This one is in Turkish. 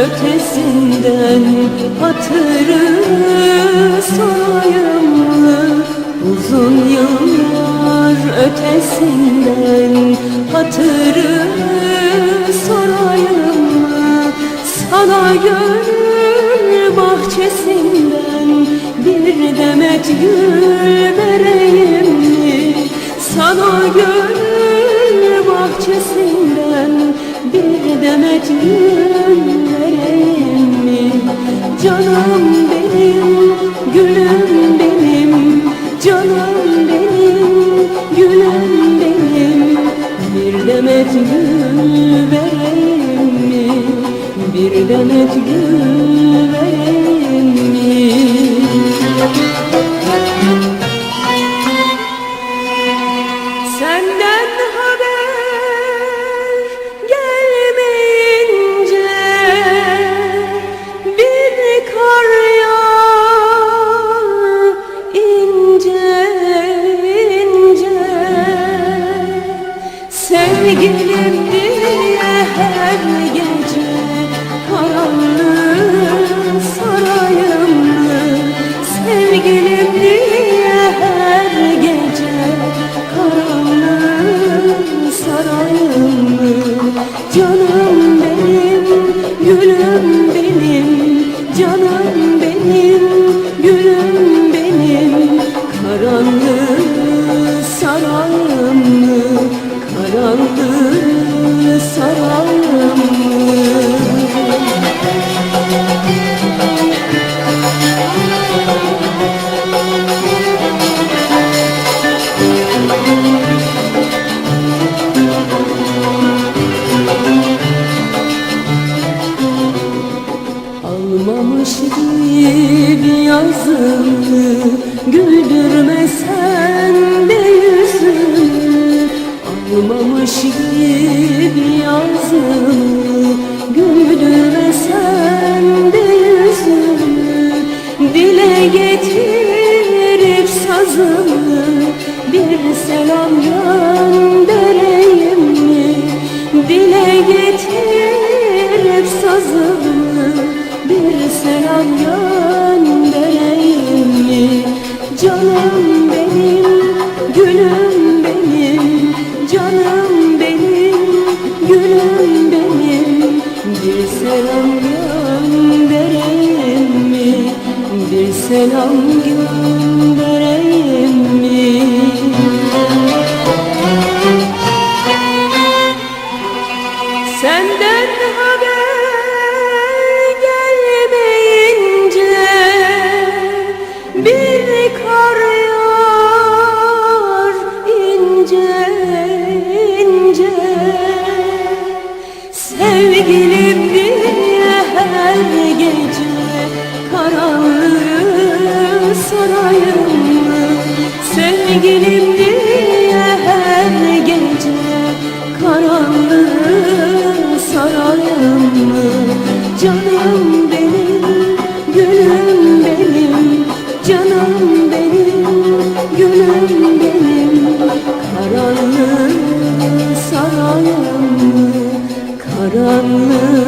Ötesinden hatırı sorayım Sana gönül bahçesinden bir demet gül vereyim mi? Sana gönül Sevgilim diye her gece Sevgilim diye her gece karanlık sarayım mı? Canım benim, gülüm benim, canım Bir yazımı Güldürmesen de yüzümü Almamış bir yazımı Güldürmesen de yüzümü Dile getirip sazımı Bir selam göndereyim mi? Dile getirip sazımı göndereyim mi? Canım benim, gülüm benim, canım benim, gülüm benim. Bir selam göndereyim mi? Bir selam göndereyim mı? Sevgilim diye her gece karanlığı sarayım? Canım benim, gülüm benim, canım benim, gülüm benim Karanlığı sarayım mı? Karanlığı